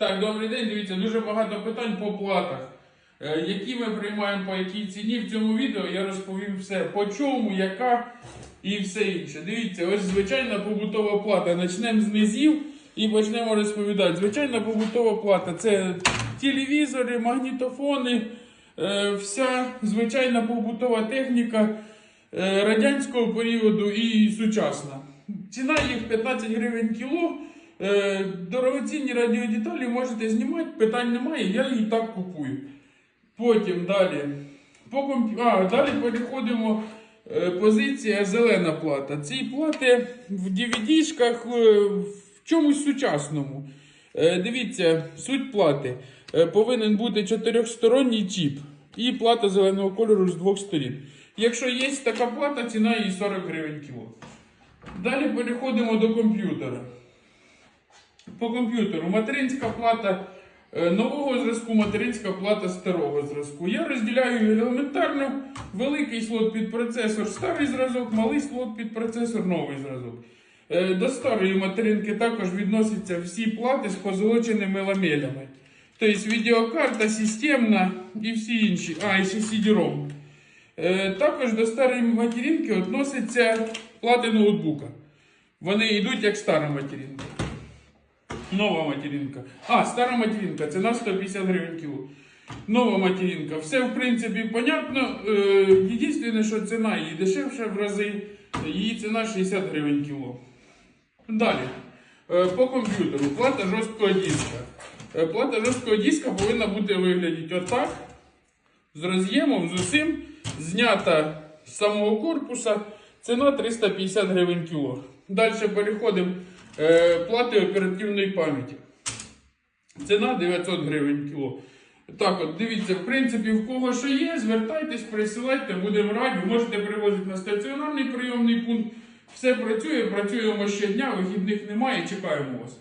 Так, добрий день. Дивіться, дуже багато питань по платах. Е, Які ми приймаємо по якій ціні в цьому відео, я розповім все по чому, яка і все інше. Дивіться, ось звичайна побутова плата. Почнемо з низів і почнемо розповідати. Звичайна побутова плата це телевізори, магнітофони, е, вся звичайна побутова техніка е, радянського періоду і сучасна. Ціна їх 15 гривень кіло. Е, Дорогоцінні радіодеталі можете знімати, питань немає, я її так купую. Потім далі. По комп... а, далі переходимо. е, Позиція зелена плата. Ці плати в DVD-шках е, в чомусь сучасному. Дивіться, суть плати. Повинен бути чотирьохсторонній чіп і плата зеленого кольору з двох сторін. Якщо є така плата, ціна її 40 гривень кіло. Далі переходимо до комп'ютера. По комп'ютеру материнська плата е, нового зразку, материнська плата старого зразку. Я розділяю елементарно великий слот під процесор, старий зразок, малий слот під процесор, новий зразок. Е, До старої материнки також відносяться всі плати з позолоченими ламелями. Тобто відеокарта, системна і всі інші. А, і ще CD-ROM. Е, Також до старої материнки відносяться плати ноутбука. Вони йдуть як стара материнка. Нова материнка. А, стара материнка, ціна 150 гривень кіло. Нова материнка. Все, в принципі, понятно. Е, єдине, що ціна її дешевша в рази. Її ціна 60 гривень кіло. Далі. Е, по комп'ютеру. Плата жорсткого диска. Е, плата жорсткого диска повинна бути виглядати отак. З роз'ємом, з усім. Знята з самого корпуса. Ціна 350 гривень кіло. Далі переходимо. Е, плати оперативної пам'яті. Ціна 900 гривень кіло. Так от, дивіться, в принципі, в кого що є, звертайтесь, присилайте, будемо раді. Можете привозити на стаціонарний прийомний пункт. Все працює, працюємо щодня, вихідних немає, чекаємо вас.